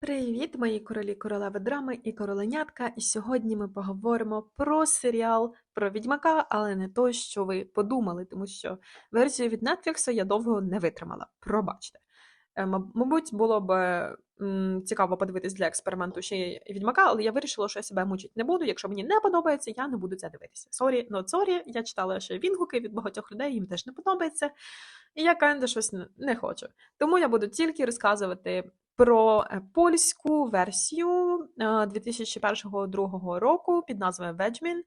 Привіт, мої королі, королеви драми і короленятка. І сьогодні ми поговоримо про серіал про відьмака, але не той, що ви подумали, тому що версію від Netflix я довго не витримала. Пробачте. Е, маб- Мабуть, було б цікаво подивитись для експерименту ще й відьмака, але я вирішила, що я себе мучити не буду. Якщо мені не подобається, я не буду це дивитися. Сорі, но сорі. Я читала ще відгуки від багатьох людей, їм теж не подобається. І я кенде щось не- хочу. Тому я буду тільки розказувати про е, польську версію е, 2001-2002 року під назвою Ведьмін.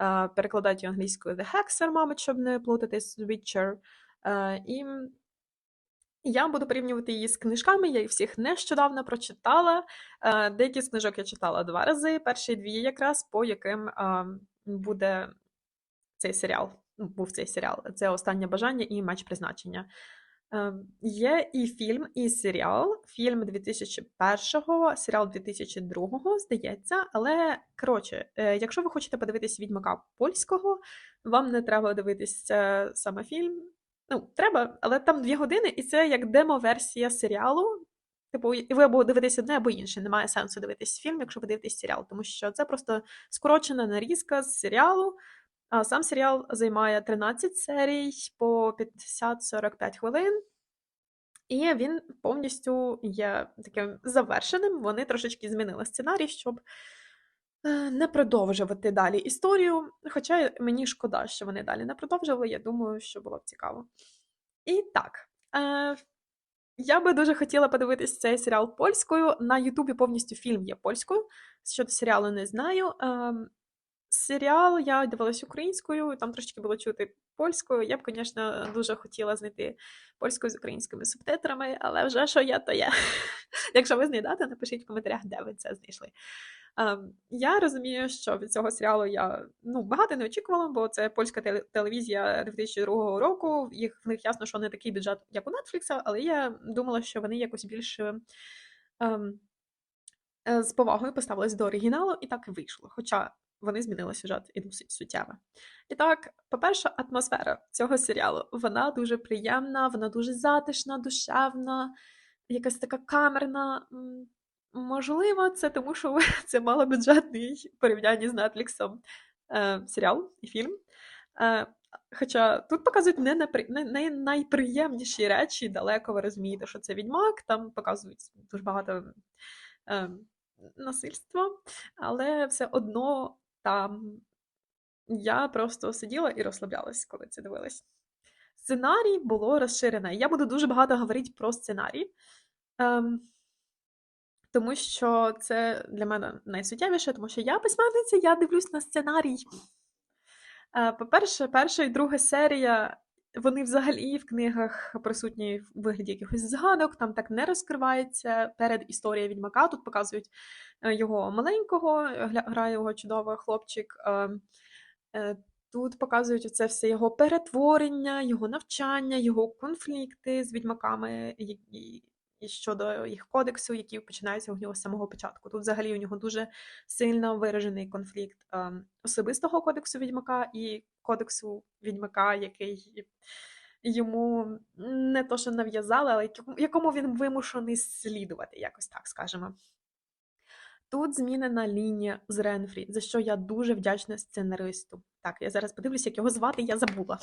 Е, Перекладають її англійською The Hexer, мабуть, щоб не плутатись з Witcher. Е, І я буду порівнювати її з книжками, я їх всіх нещодавно прочитала. Е, Деякі з книжок я читала два рази, перші дві якраз, по яким е, буде цей серіал. ну, Був цей серіал. Це Останнє бажання і меч призначення. Е, Є і фільм, і серіал. Фільм 2001-го, серіал 2002-го, здається. Але коротше, якщо ви хочете подивитись відьмака польського, вам не треба дивитись е, саме фільм. Ну, треба, але там дві години, і це як демо-версія серіалу. Типу, і ви або дивитесь одне, або інше. Немає сенсу дивитись фільм, якщо ви дивитесь серіал, тому що це просто скорочена нарізка з серіалу. А сам серіал займає 13 серій по 50-45 хвилин. І він повністю є таким завершеним. Вони трошечки змінили сценарій, щоб не продовжувати далі історію. Хоча мені шкода, що вони далі не продовжували. Я думаю, що було б цікаво. І так. Е, я би дуже хотіла подивитись цей серіал польською. На Ютубі повністю фільм є польською. Щодо серіалу не знаю. Ем, Серіал я дивилась українською, там трошки було чути польською. Я б, звісно, дуже хотіла знайти польською з українськими субтитрами, але вже що є, то є. Якщо ви знайдете, напишіть в коментарях, де ви це знайшли. Ем, я розумію, що від цього серіалу я ну, багато не очікувала, бо це польська телевізія 2002 року. Їх в них ясно, що не такий бюджет, як у Netflix, але я думала, що вони якось більш ем, е, з повагою поставились до оригіналу, і так і вийшло. Хоча вони змінили сюжет і досить суттєво. І так, по-перше, атмосфера цього серіалу вона дуже приємна, вона дуже затишна, душевна, якась така камерна. Можливо, це тому, що це малобюджетний в порівнянні з Netflix е, серіал і фільм. Е, Хоча тут показують не, напри... не, не найприємніші речі, далеко ви розумієте, що це відьмак, там показують дуже багато е, насильства, але все одно там я просто сиділа і розслаблялась, коли це дивилась. Сценарій було розширене. Я буду дуже багато говорити про сценарій, ем, тому що це для мене найсуттєвіше, тому що я письменниця, я дивлюсь на сценарій. Е, По-перше, перша і друга серія, вони взагалі в книгах присутні в вигляді якихось згадок, там так не розкривається перед історією відьмака. Тут показують е, його маленького, грає його чудовий хлопчик. е, Тут показують це все його перетворення, його навчання, його конфлікти з відьмаками і, щодо їх кодексу, які починаються у нього з самого початку. Тут взагалі у нього дуже сильно виражений конфлікт ем, особистого кодексу відьмака і кодексу відьмака, який йому не то, що нав'язали, але якому- він вимушений слідувати, якось так скажемо. Тут змінена лінія з Ренфрі, за що я дуже вдячна сценаристу. Так, я зараз подивлюся, як його звати, я забула.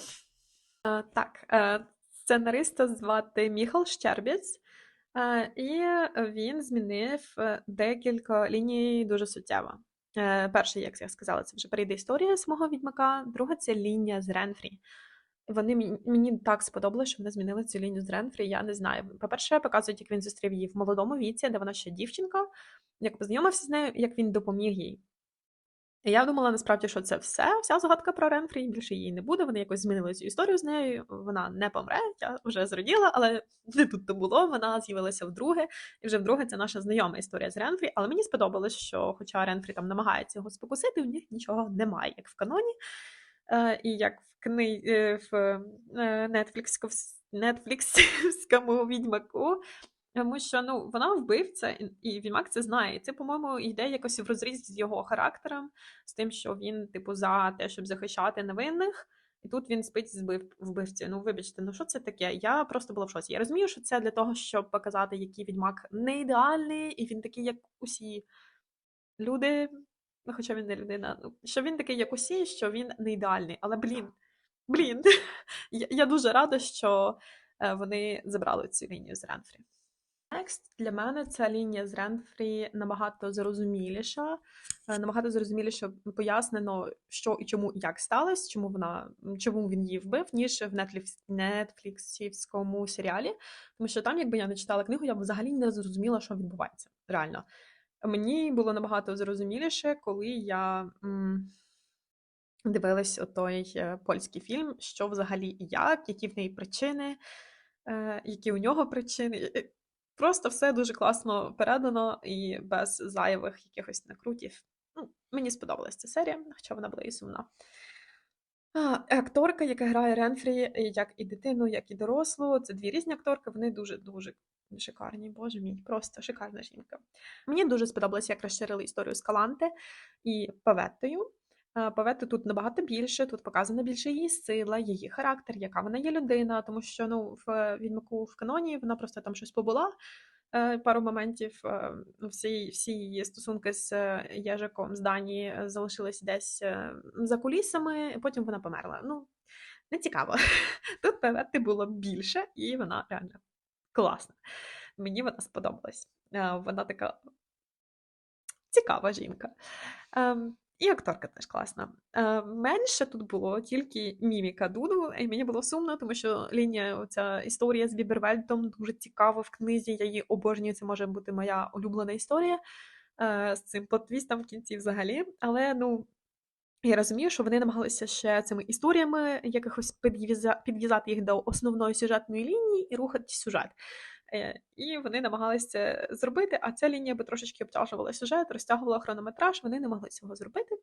Е, так, е, сценариста звати Міхал Щербіц, і він змінив е, декілька ліній дуже суттєво. Е, перше, як я сказала, це вже перейде історія самого відьмака. Друга це лінія з Ренфрі. Вони мені, так сподобалося, що вони змінили цю лінію з Ренфрі. Я не знаю. По-перше, показують, як він зустрів її в молодому віці, де вона ще дівчинка, як познайомився з нею, як він допоміг їй. Я думала насправді, що це все, вся загадка про Ренфрі, більше її не буде. Вони якось змінили цю історію з нею. Вона не помре, я вже зраділа, але не тут то було. Вона з'явилася вдруге, і вже вдруге це наша знайома історія з Ренфрі. Але мені сподобалось, що, хоча Ренфрі там намагається його спокусити, у них нічого немає, як в каноні. Е, і як в кни... е, в е. Netflixському відьмаку. Тому що ну, вона вбивця, і- відьмак це знає. Це, по-моєму, йде якось в розріз з його характером, з тим, що він, типу, за те, щоб захищати невинних. І тут він спить з вбив- вбивцею. Ну, вибачте, ну що це таке? Я просто була в шоці. Я розумію, що це для того, щоб показати, який відьмак не ідеальний, і він такий, як усі люди. Ну, хоча він не людина, ну, що він такий, як усі, що він не ідеальний. Але блін, блін, я, я дуже рада, що е, вони забрали цю лінію з Ренфрі. Next, для мене ця лінія з Ренфрі набагато зрозуміліша, е, набагато зрозуміліше пояснено, що і чому і як сталося, чому вона чому він її вбив, ніж в нетфліксівському серіалі. Тому що там, якби я не читала книгу, я б взагалі не зрозуміла, що відбувається. Реально. Мені було набагато зрозуміліше, коли я м, дивилась отой е, польський фільм, що взагалі і як, які в неї причини, е, які у нього причини. Просто все дуже класно передано і без зайвих якихось накрутів. Ну, мені сподобалась ця серія, хоча вона була і сумна. Акторка, яка грає Ренфрі, як і дитину, як і дорослу. Це дві різні акторки, вони дуже-дуже шикарні. Боже мій, просто шикарна жінка. Мені дуже сподобалося, як розширили історію з Каланте і Паветтою. Е, Павети тут набагато більше, тут показана більше її сила, її характер, яка вона є людина, тому що ну, в відьмаку в каноні вона просто там щось побула. е, Пару моментів е, всі, всі її стосунки з е, Єжиком з Дані е, залишились десь е, за кулісами, потім вона померла. Ну, не цікаво. Тут Павети було більше, і вона реально класна. Мені вона сподобалась. Е, Вона така цікава жінка. І акторка теж класна. Е, менше тут було тільки міміка Дуду, і мені було сумно, тому що лінія, оця історія з Бібервельтом дуже цікава в книзі. Я її обожнюю. Це може бути моя улюблена історія е, з цим плотвістом в кінці взагалі. Але ну. Я розумію, що вони намагалися ще цими історіями якихось підв'яза- підв'язати їх до основної сюжетної лінії і рухати сюжет. Е, І вони намагалися зробити, а ця лінія би трошечки обтяжувала сюжет, розтягувала хронометраж, вони не могли цього зробити.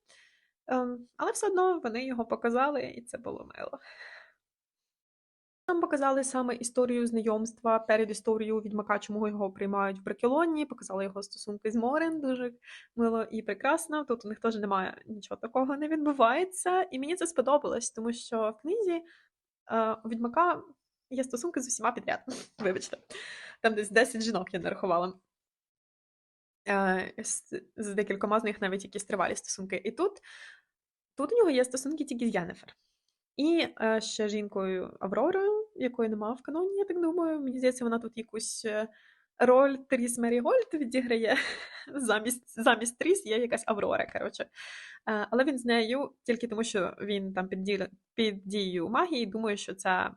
Ем, Але все одно вони його показали, і це було мило. Нам показали саме історію знайомства, перед історією відьмака, чому його приймають в Бракелоні, показали його стосунки з Морен, дуже мило і прекрасно. Тут у них теж немає нічого такого не відбувається. І мені це сподобалось, тому що в книзі е, у відьмака є стосунки з усіма підряд. Вибачте, там десь 10 жінок я нарахувала. Е, з, декількома з них навіть якісь тривалі стосунки. І тут, тут у нього є стосунки тільки з Єнефер. І е, ще жінкою Авророю, якої немає в каноні, я так думаю. Мені здається, вона тут якусь е, роль Тріс Мерігольд відіграє. Замість, замість Тріс є якась Аврора, коротше. Але він з нею тільки тому, що він там під, дією магії думає, що це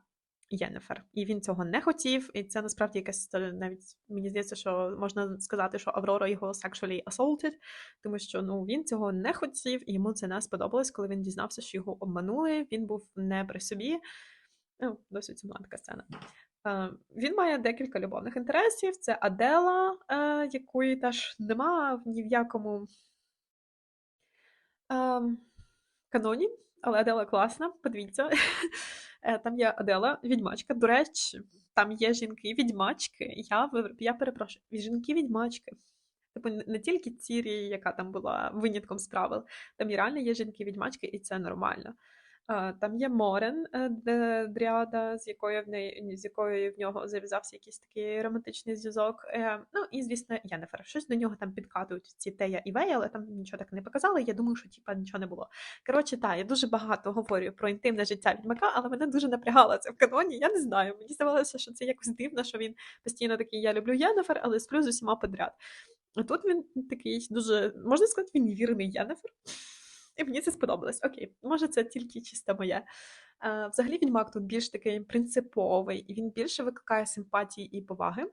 Єнефер. І він цього не хотів, і це насправді якась е, навіть мені здається, що можна сказати, що Аврора його sexually assaulted, тому що ну він цього не хотів, і йому це не сподобалось, коли він дізнався, що його обманули. Він був не при собі. Ну, досить сумна така сцена. Е, він має декілька любовних інтересів. Це Адела, е, якої теж нема ні в якому ем, каноні, але Адела класна, подивіться. Е, Там є Адела, відьмачка. До речі, там є жінки-відьмачки. Я, я перепрошую, жінки-відьмачки. Типу, не тільки Цірі, яка там була винятком з правил, там і реально є жінки-відьмачки, і це нормально. Там є Морен е, Дріада, з якою в неї з якою в нього зав'язався якийсь такий романтичний зв'язок. Е, Ну і звісно, Єнефер. Щось до нього там підкатують ці Тея і Вея, але там нічого так не показали. Я думаю, що типа нічого не було. Коротше, так, я дуже багато говорю про інтимне життя відьмака, але мене дуже напрягало це в каноні. Я не знаю. Мені здавалося, що це якось дивно, що він постійно такий я люблю Єнефер, але сплю з усіма подряд. А тут він такий дуже, можна сказати, він вірний Єнефер. І мені це сподобалось. Окей, може, це тільки чисто моє. Е, Взагалі, відьмак тут більш такий принциповий, і він більше викликає симпатії і поваги.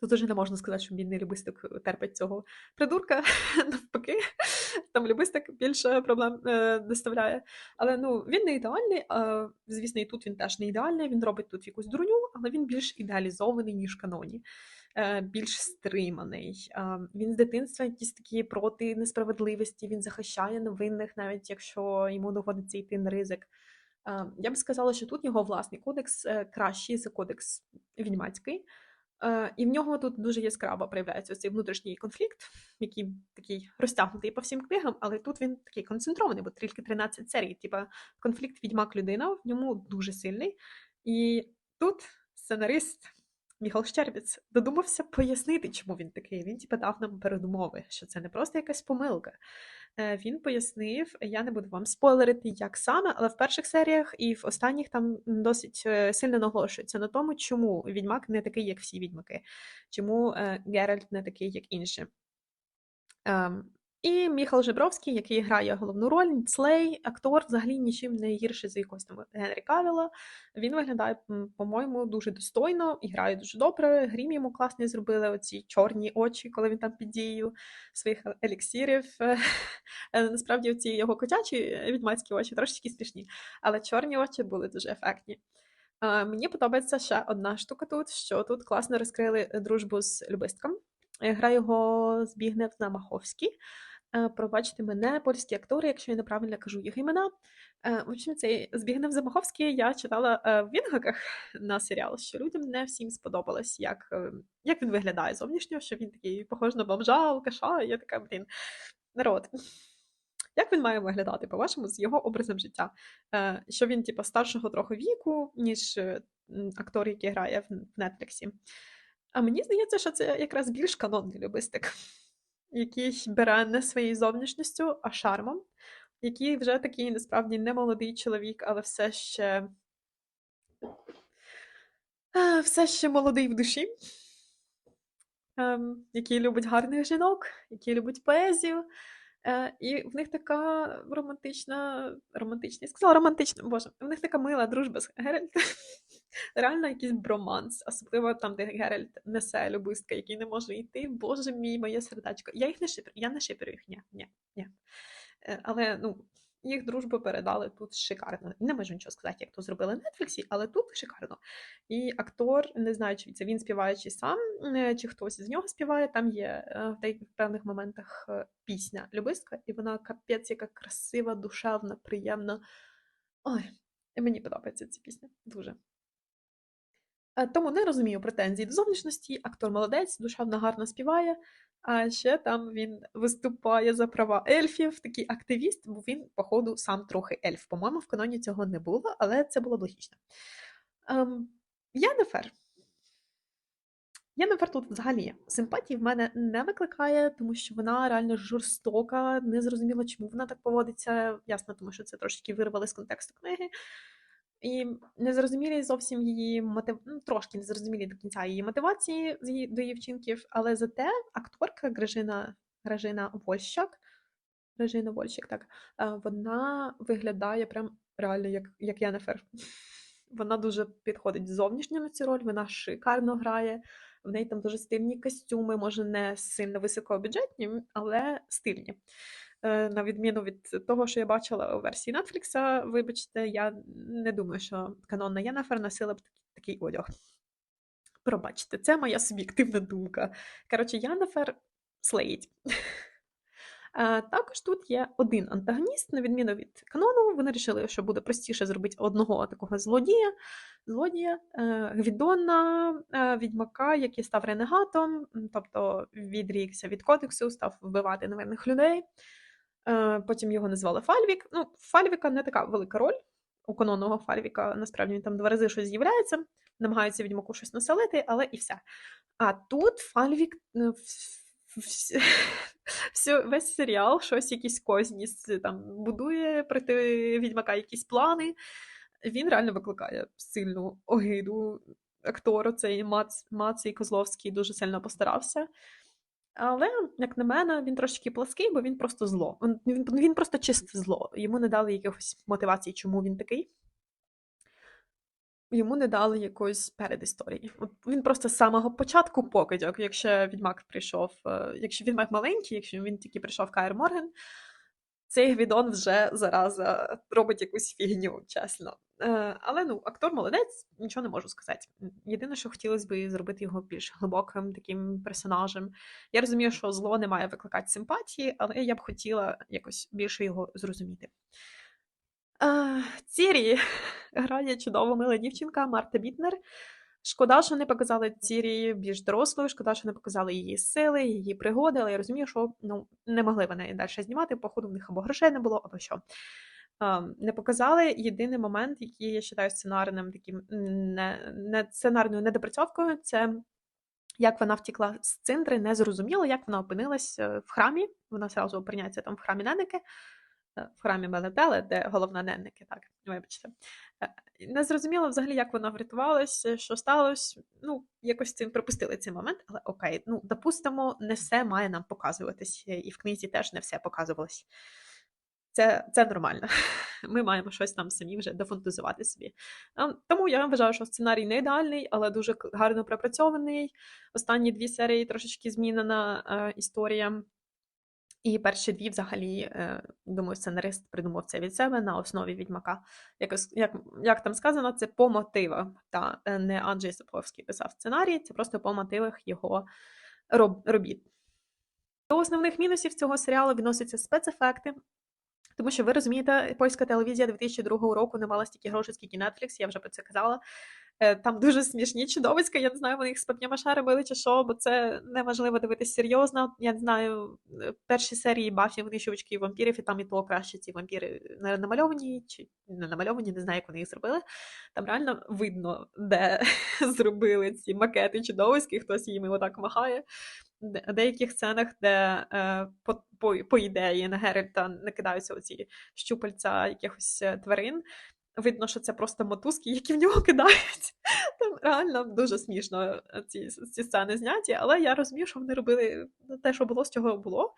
Тут уже не можна сказати, що бідний любисток терпить цього придурка. Навпаки, там любисток більше проблем е, доставляє. Але ну, він не ідеальний. Е, звісно, і тут він теж не ідеальний. Він робить тут якусь дурню, але він більш ідеалізований, ніж каноні. Е, більш стриманий. Е, Він з дитинства якісь такі проти несправедливості, він захищає невинних, навіть якщо йому доводиться йти на ризик. Е, Я б сказала, що тут його власний кодекс е, кращий за кодекс відьмацький. Е, І в нього тут дуже яскраво проявляється цей внутрішній конфлікт, який такий розтягнутий по всім книгам, але тут він такий концентрований, бо тільки 13 серій. Типа конфлікт відьмак людина в ньому дуже сильний. І тут сценарист Міхал Щербіц додумався пояснити, чому він такий. Він типа дав нам передумови, що це не просто якась помилка. Е, Він пояснив, я не буду вам спойлерити, як саме, але в перших серіях і в останніх там досить е, сильно наголошується на тому, чому відьмак не такий, як всі відьмаки, чому е, Геральт не такий, як інші. І Міхал Жебровський, який грає головну роль, Слей, актор, взагалі нічим не гірший за якогось там Генрі Кавіла. Він виглядає, по-моєму, дуже достойно і грає дуже добре. Грім йому класний зробили оці чорні очі, коли він там під дією своїх еліксірів. Е, Насправді, ці його котячі відьмацькі очі трошечки смішні, але чорні очі були дуже ефектні. Е, Мені подобається ще одна штука тут, що тут класно розкрили дружбу з любистком. Е, Грає його Збігнев Намаховський. Е, Пробачте мене, польські актори, якщо я неправильно кажу їх імена. Е, В общем, цей Збігнев Замаховський я читала е, в відгуках на серіал, що людям не всім сподобалось, як, як він виглядає зовнішньо, що він такий похож на бомжа, алкаша, я така, блін, народ. Як він має виглядати, по-вашому, з його образом життя? Що він, типу, старшого трохи віку, ніж актор, який грає в Нетфліксі. А мені здається, що це якраз більш канонний любистик, який бере не своєю зовнішністю, а шармом, який вже такий насправді не молодий чоловік, але все ще е, все ще молодий в душі, ем, який любить гарних жінок, який любить поезію. Е, І в них така романтична, романтична, я сказала романтична, боже, в них така мила дружба з Геральтом. Реально якийсь броманс, особливо там, де Геральт несе любистка, який не може йти. Боже мій, моє сердечко. Я їх не шиперю, я не шиперю їх, ні, ні, ні. Е, Але ну, їх дружбу передали тут шикарно. Не можу нічого сказати, як то зробили на Нетфліксі, але тут шикарно. І актор, не знаю, чи це він співає чи сам, е, чи хтось з нього співає. Там є е, в деяких певних моментах пісня Любистка, і вона капець, яка красива, душевна, приємна. Ой, мені подобається ця пісня дуже. Е, Тому не розумію претензій до зовнішності. Актор молодець, душевно гарно співає. А ще там він виступає за права ельфів, такий активіст, бо він, походу, сам трохи ельф. По-моєму, в каноні цього не було, але це було б логічно. Ем, Єннефер. Єннефер тут взагалі симпатії в мене не викликає, тому що вона реально жорстока, не зрозуміло, чому вона так поводиться. Ясно, тому що це трошки вирвали з контексту книги. І незрозумілі зовсім її мотив... ну, трошки незрозумілі до кінця її мотивації до її вчинків, але зате акторка Гражина, Гражина Вольщак, Гражина Вольщик, так, е, вона виглядає прям реально як, як Єнефер. Вона дуже підходить зовнішньо на цю роль, вона шикарно грає. В неї там дуже стильні костюми, може не сильно високобюджетні, але стильні. Е, На відміну від того, що я бачила у версії Netflix, вибачте, я не думаю, що канонна Єнефер носила б такий, одяг. Пробачте, це моя суб'єктивна думка. Коротше, Єнефер слеїть. Е, Також тут є один антагоніст, на відміну від канону. Вони вирішили, що буде простіше зробити одного такого злодія, злодія е, Гвідона, відьмака, який став ренегатом, тобто відрікся від кодексу, став вбивати невинних людей. Е, Потім його назвали Фальвік. Ну, Фальвіка не така велика роль. У канонного Фальвіка насправді він там два рази щось з'являється, намагається відьмаку щось населити, але і все. А тут Фальвік всю- весь серіал щось якісь козні там будує проти відьмака якісь плани. Він реально викликає сильну огиду актору. Цей Мац, Мацій Козловський дуже сильно постарався. Але, як на мене, він трошки плаский, бо він просто зло. Він, він, просто чисте зло. Йому не дали якихось мотивацій, чому він такий. Йому не дали якоїсь передісторії. От він просто з самого початку покидьок, якщо відьмак прийшов, е, якщо відьмак маленький, якщо він тільки прийшов Каєр Морген, цей Гвідон вже зараза робить якусь фігню, чесно. Е, але ну, актор молодець, нічого не можу сказати. Єдине, що хотілося б зробити його більш глибоким таким персонажем. Я розумію, що зло не має викликати симпатії, але я б хотіла якось більше його зрозуміти. Е, Цірі грає чудова мила дівчинка Марта Бітнер. Шкода, що не показали Цірі більш дорослою, шкода, що не показали її сили, її пригоди, але я розумію, що ну, не могли вони далі знімати, походу в них або грошей не було, або що. Ем, Не показали єдиний момент, який я вважаю сценарним таким не, не сценарною недопрацьовкою, це як вона втікла з цинтри, не зрозуміло, як вона опинилась е, в храмі. Вона зразу опиняється там в храмі Ненники, е, в храмі Белетеле, де головна Ненники, так, вибачте. Е, Не зрозуміло взагалі, як вона врятувалася, що сталося. Ну, якось цим пропустили цей момент, але окей, ну, допустимо, не все має нам показуватись, і в книзі теж не все показувалось. Це, це нормально. Ми маємо щось там самі вже дофантазувати собі. Тому я вважаю, що сценарій не ідеальний, але дуже гарно пропрацьований. Останні дві серії трошечки змінена е, історія. І перші дві, взагалі, е, думаю, сценарист придумав це від себе на основі відьмака. Якось, як, як там сказано, це по мотивах. Та е, не Анджей Сапковський писав сценарій, це просто по мотивах його роб, робіт. До основних мінусів цього серіалу відносяться спецефекти. Тому що ви розумієте, польська телевізія 2002 року не мала стільки грошей, скільки Netflix, я вже про це казала. Е, Там дуже смішні чудовиська, я не знаю, вони їх з пап'ємаша робили чи що, бо це неможливо дивитися серйозно. Я не знаю, е, перші серії Бафі винищувачки вампірів, і там і то краще ці вампіри намальовані, чи не намальовані, не знаю, як вони їх зробили. Там реально видно, де зробили ці макети чудовиськи, хтось їм отак махає. В деяких сценах, де е, по, по, по ідеї на Геральта накидаються оці щупальця якихось тварин. Видно, що це просто мотузки, які в нього кидають. Там реально дуже смішно е, ці, ці сцени зняті, але я розумію, що вони робили те, що було, з чого було.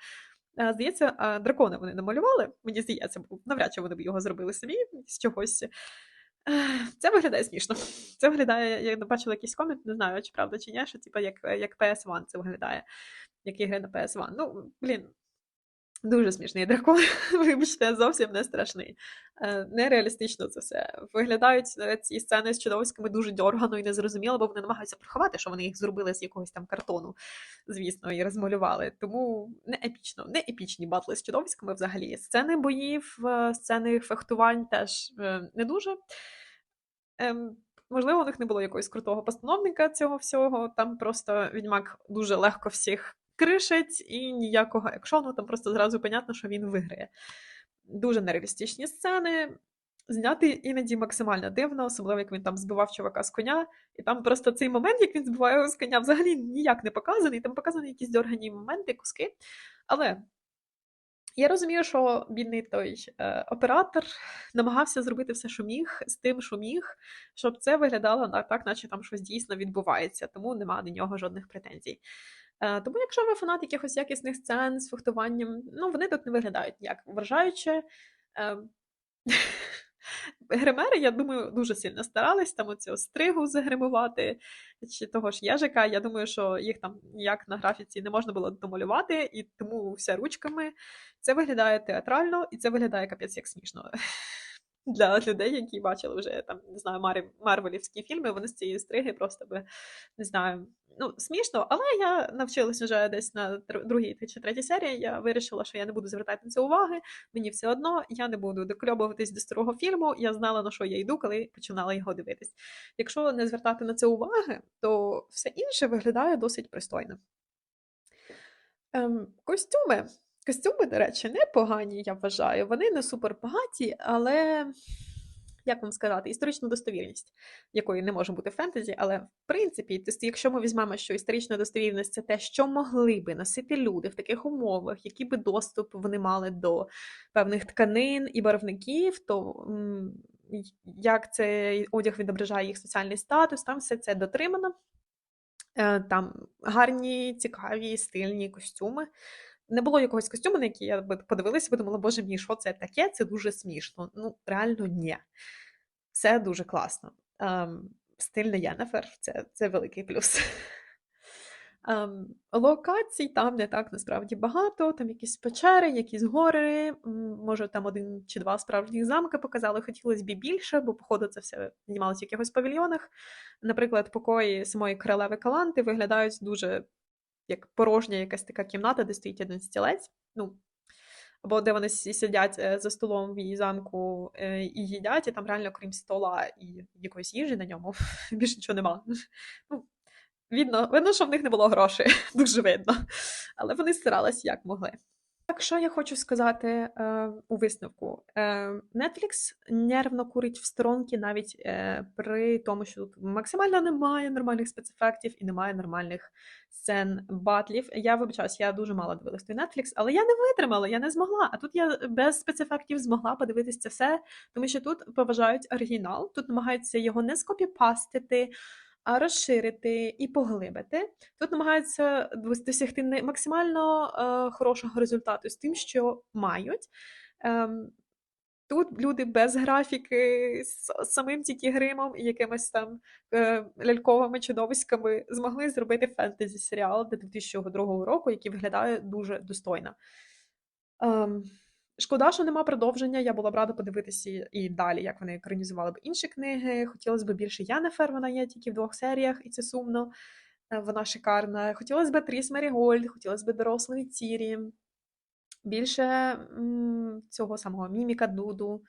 Е, Здається, е, дракона вони намалювали. Мені здається, навряд чи вони б його зробили самі з чогось. Це виглядає смішно. Це виглядає, я бачила якийсь комент, не знаю, чи правда чи ні, що типу, як, як PS1 це виглядає, як ігри на PS1. Ну, блін, дуже смішний дракон. Вибачте, зовсім не страшний. Е, Нереалістично це все. Виглядають е, ці сцени з чудовиськами дуже дьоргано і незрозуміло, бо вони намагаються приховати, що вони їх зробили з якогось там картону, звісно, і розмалювали. Тому не епічно, не епічні батли з чудовиськами взагалі. Сцени боїв, е, сцени фехтувань теж не дуже. Ем, можливо, у них не було якогось крутого постановника цього всього. Там просто відьмак дуже легко всіх кришить і ніякого екшону, там просто зразу понятно, що він виграє. Дуже нереалістичні сцени. Зняти іноді максимально дивно, особливо як він там збивав чувака з коня, і там просто цей момент, як він збиває його з коня, взагалі ніяк не показаний. Там показані якісь дьоргані моменти, куски. Але я розумію, що бідний той е, оператор намагався зробити все, що міг, з тим, що міг, щоб це виглядало так, наче там щось дійсно відбувається, тому нема до нього жодних претензій. Е, тому, якщо ви фанат якихось якісних сцен з фехтуванням, ну вони тут не виглядають ніяк вражаюче. Е, Гримери, я думаю, дуже сильно старались там оцю стригу загримувати, чи того ж єжика. Я думаю, що їх там ніяк на графіці не можна було домалювати, і тому все ручками. Це виглядає театрально, і це виглядає капець як смішно. Для людей, які бачили вже там, не знаю, Марі- марвелівські фільми, вони з цієї стриги просто би не знаю. Ну, смішно, але я навчилась вже десь на другій чи третій серії. Я вирішила, що я не буду звертати на це уваги. Мені все одно, я не буду докльобуватись до старого фільму. Я знала, на що я йду, коли починала його дивитись. Якщо не звертати на це уваги, то все інше виглядає досить пристойно. Ем, костюми. Костюми, до речі, непогані, я вважаю. Вони не супер багаті, але як вам сказати, історичну достовірність, якої не може бути в фентезі, але в принципі, якщо ми візьмемо, що історична достовірність це те, що могли би носити люди в таких умовах, який би доступ вони мали до певних тканин і барвників, то як цей одяг відображає їх соціальний статус, там все це дотримано. Е, Там гарні, цікаві, стильні костюми. Не було якогось костюму, на який я би подивилася і подумала, боже мій, що це таке? Це дуже смішно. Ну, реально, ні. Все дуже класно. Ем, стильна Єнефер це, це великий плюс. Ем, локацій там не так насправді багато. Там якісь печери, якісь гори, може там один чи два справжніх замки показали. Хотілося б більше, бо, походу, це все знімалося в якихось павільйонах. Наприклад, покої самої королеви Каланти виглядають дуже як порожня якась така кімната, де стоїть один стілець. Ну, або де вони сидять е, за столом в її замку е, і їдять, і там реально, крім стола і якоїсь їжі на ньому, більше нічого нема. Ну, видно, видно, що в них не було грошей, дуже видно. Але вони старались як могли. Так, що я хочу сказати е, у висновку? Е, Netflix нервно курить в сторонки навіть е, при тому, що тут максимально немає нормальних спецефектів і немає нормальних сцен батлів. Я вибачаюсь, я дуже мало дивилась той Netflix, але я не витримала, я не змогла. А тут я без спецефектів змогла подивитися все, тому що тут поважають оригінал, тут намагаються його не скопіпастити, розширити і поглибити. Тут намагаються досягти максимально е, хорошого результату з тим, що мають. Ем, тут люди без графіки, з самим тільки гримом і якимись там е, ляльковими чудовиськами змогли зробити фентезі серіал до 2002 року, який виглядає дуже достойно. Шкода, що нема продовження. Я була б рада подивитися і- далі, як вони екранізували б інші книги. Хотілося б більше Янефер, вона є тільки в двох серіях, і це сумно. Е, Вона шикарна. Хотілося б Тріс Мерігольд, хотілося б дорослої Тірі. Більше м, цього самого Міміка Дуду.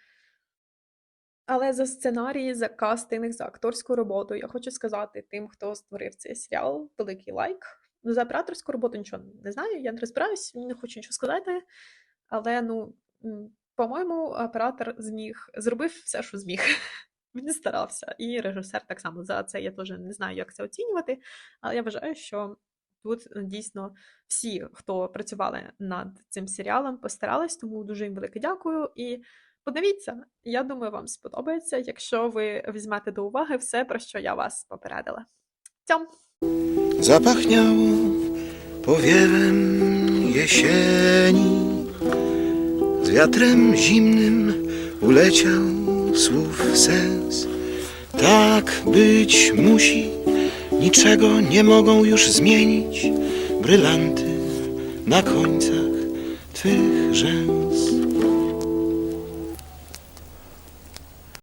Але за сценарій, за кастинг, за акторську роботу я хочу сказати тим, хто створив цей серіал, великий лайк. Ну, За операторську роботу нічого не знаю, я не розбираюсь, не хочу нічого сказати. Але ну, по-моєму, оператор зміг зробив все, що зміг. Він старався. І режисер так само. За це я теж не знаю, як це оцінювати. Але я вважаю, що тут е, дійсно всі, хто працювали над цим серіалом, постарались, тому дуже їм велике дякую. І подивіться, я думаю, вам сподобається, якщо ви wізьмете до уваги все, про що я вас poperadила. Цьом! Zapachniało powiewem jesieni Z wiatrem zimnym uleciał słów sens. Tak być musi, niczego nie mogą już zmienić Brylanty na końcach twych rzęs